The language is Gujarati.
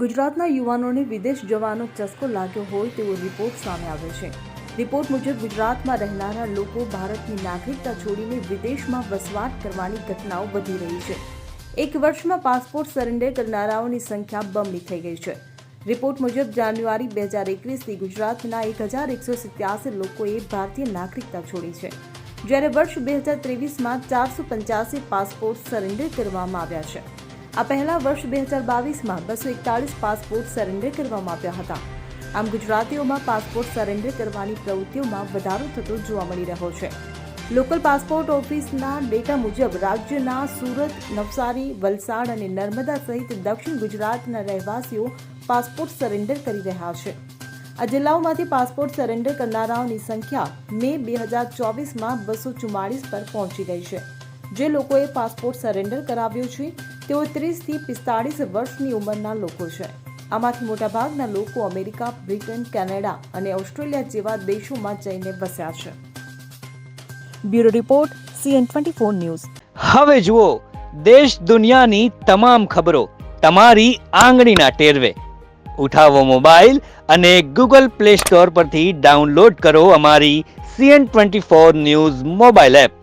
ગુજરાતના યુવાનોને વિદેશ જવાનો ચસ્કો લાગ્યો હોય તેવો રિપોર્ટ સામે આવ્યો છે. રિપોર્ટ મુજબ ગુજરાતમાં રહેનારા લોકો ભારતની નાગરિકતા છોડીને વિદેશમાં વસવાટ કરવાની ઘટનાઓ વધી રહી છે. એક વર્ષમાં પાસપોર્ટ સરેન્ડર કરનારાઓની સંખ્યા બમણી થઈ ગઈ છે. રિપોર્ટ મુજબ જાન્યુઆરી બે હજાર એકવીસથી ગુજરાતના એક હજાર એકસો સિત્યાસી લોકોએ ભારતીય નાગરિકતા છોડી છે. જ્યારે વર્ષ બે હજાર ત્રેવીસમાં ચારસો પંચ્યાસી પાસપોર્ટ સરેન્ડર કરવામાં આવ્યા છે. આ પહેલા વર્ષ બે હજાર બાવીસમાં બસો એકતાળીસ પાસપોર્ટ સરેન્ડર કરવામાં આવ્યા હતા. આમ ગુજરાતીઓમાં પાસપોર્ટ સરેન્ડર કરવાની પ્રવૃત્તિઓમાં વધારો થતો જોવા મળી રહ્યો છે. લોકલ પાસપોર્ટ ઓફિસના ડેટા મુજબ રાજ્યના સુરત, નવસારી, વલસાડ અને નર્મદા સહિત દક્ષિણ ગુજરાતના રહેવાસીઓ પાસપોર્ટ સરેન્ડર કરી રહ્યા છે. આ જિલ્લાઓમાંથી પાસપોર્ટ સરેન્ડર કરનારાઓની સંખ્યા મે બે હજાર ચોવીસમાં બસો ચુમ્માળીસ પર પહોંચી ગઈ છે. જે લોકોએ પાસપોર્ટ સરેન્ડર કરાવ્યો છે, તેઓ ત્રીસથી પિસ્તાળીસ વર્ષની ઉંમરના લોકો છે. આમાંથી મોટાભાગના લોકો અમેરિકા, બ્રિટન, કેનેડા અને ઓસ્ટ્રેલિયા જેવા દેશોમાં જઈને વસ્યા છે. Bureau report, CN twenty four news. હવે જુઓ, દેશ દુનિયાની તમામ ખબરો તમારી આંગળીના ટેરવે. ઉઠાવો મોબાઈલ અને ગૂગલ પ્લે સ્ટોર પરથી ડાઉનલોડ કરો અમારી CN twenty four news mobile app.